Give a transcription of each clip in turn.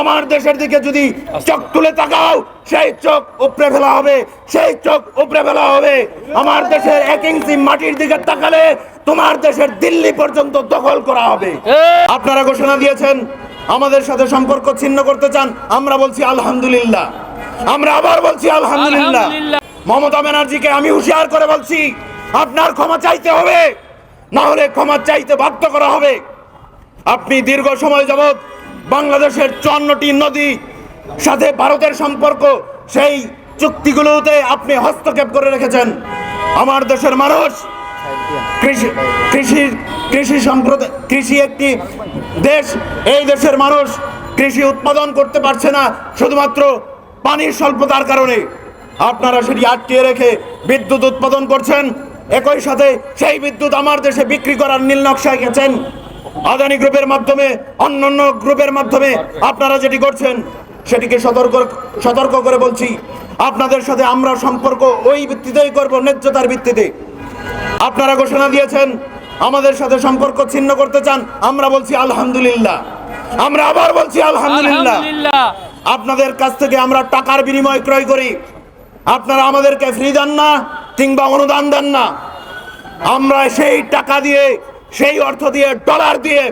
আমার দেশের দিকে যদি চোখ তুলে তাকাও সেই চোখ উপড়ে ফেলা হবে সেই চোখ উপড়ে ফেলা হবে। আমার দেশের এক ইঞ্চি মাটির দিকে তাকালে তোমার দেশের দিল্লি পর্যন্ত দখল করা হবে। আপনারা ঘোষণা দিয়েছেন আমাদের সাথে সম্পর্ক ছিন্ন করতে চান আমরা বলছি আলহামদুলিল্লাহ। আমরা আবার বলছি আলহামদুলিল্লাহ। মমতা ব্যানার্জিকে আমি হুঁশিয়ার করে বলছি আপনার ক্ষমা চাইতে হবে না হলে ক্ষমা চাইতে বাধ্য করা হবে। আপনি দীর্ঘ সময় যাবৎ বাংলাদেশের চুয়ান্নটি নদী সাথে ভারতের সম্পর্ক, সেই চুক্তিগুলোতে আপনি হস্তক্ষেপ করে রেখেছেন। আমার দেশের মানুষ কৃষি কৃষি কৃষি সম্প্রদায় কৃষি একটি দেশ। এই দেশের মানুষ কৃষি উৎপাদন করতে পারছে না, শুধুমাত্র পানির স্বল্পতার কারণে। আপনারা সেটি আটকে রেখে বিদ্যুৎ উৎপাদন করছেন। একই সাথে সেই বিদ্যুৎ আমার দেশে বিক্রি করার নীল নকশায় গেছেন। আদানি গ্রুপের মাধ্যমে অন্যান্য গ্রুপের মাধ্যমে আপনারা যেটি করছেন সেটিকে সতর্ক সতর্ক করে বলছি। আপনাদের সাথে আমরা সম্পর্ক ওই ভিত্তিতেই করব ন্যায্যতার ভিত্তিতে। আপনারা ঘোষণা দিয়েছেন আমাদের সাথে সম্পর্ক ছিন্ন করতে চান আমরা বলছি আলহামদুলিল্লাহ। আমরা আবার বলছি আলহামদুলিল্লাহ। আলহামদুলিল্লাহ। আপনাদের কাছ থেকে আমরা টাকার বিনিময় ক্রয় করি। আপনারা আমাদেরকে ফ্রি দেন না কিংবা অনুদান দেন না। আমরা সেই টাকা দিয়ে সেই অর্থ দিয়ে ডলার দিয়ে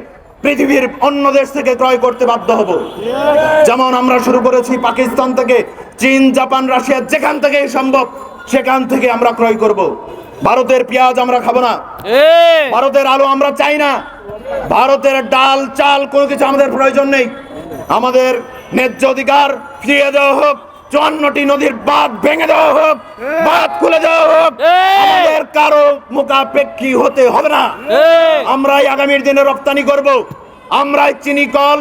পৃথিবীর অন্য দেশ থেকে ক্রয় করতে বাধ্য হব। যেমন আমরা শুরু করেছি পাকিস্তান থেকে চীন জাপান রাশিয়া যেখান থেকে সম্ভব সেখান থেকে আমরা ক্রয় করব। ভারতের পেঁয়াজ আমরা খাব না। ভারতের আলো আমরা চাই না। ভারতের ডাল চাল কোনো কিছু আমাদের প্রয়োজন নেই। আমাদের ন্যায্য অধিকার ফিরিয়ে দেওয়া হোক। চুয়ান্নটি নদীর বাঁধ ভেঙে দেওয়া হোক বাঁধ খুলে দেওয়া হোক এই! আমাদের কারও মোকাপেক্ষী হতে হবে না। আমরাই আগামীর দিনে রপ্তানি করব। আমরাই চিনি কল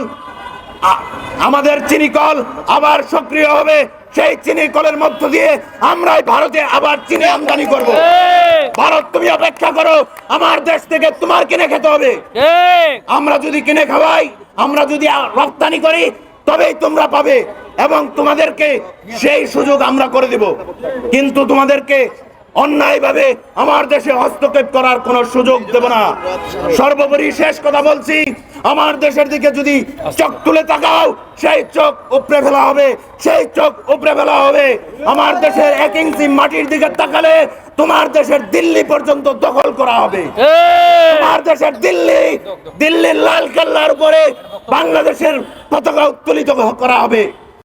আমাদের চিনি কল আবার সক্রিয় হবে। সেই চিনি কলের মধ্য দিয়ে আমরাই ভারতে আবার চিনি আমদানি করব। ভারত তুমি অপেক্ষা করো। আমার দেশ থেকে তোমার কিনে খেতে হবে। আমরা যদি কিনে খাওয়াই আমরা যদি রপ্তানি করি তবেই তোমরা পাবে। এবং তোমাদেরকে সেই সুযোগ আমরা করে দেব। কিন্তু তোমাদেরকে অন্যায়ভাবে আমার দেশে হস্তক্ষেপ করার কোনো সুযোগ দেব না। সর্বোপরি শেষ কথা বলছি আমার দেশের দিকে যদি চোখ তুলে তাকাও সেই চোখ উপড়ে ফেলা হবে সেই চোখ উপড়ে ফেলা হবে। আমার দেশের এক ইঞ্চি মাটির দিকে তাকালে তোমার দেশের দিল্লি পর্যন্ত দখল করা হবে। এ আমার দেশের দিল্লি দিল্লির লাল কেল্লার উপরে বাংলাদেশের পতাকা উত্তোলিত করা হবে।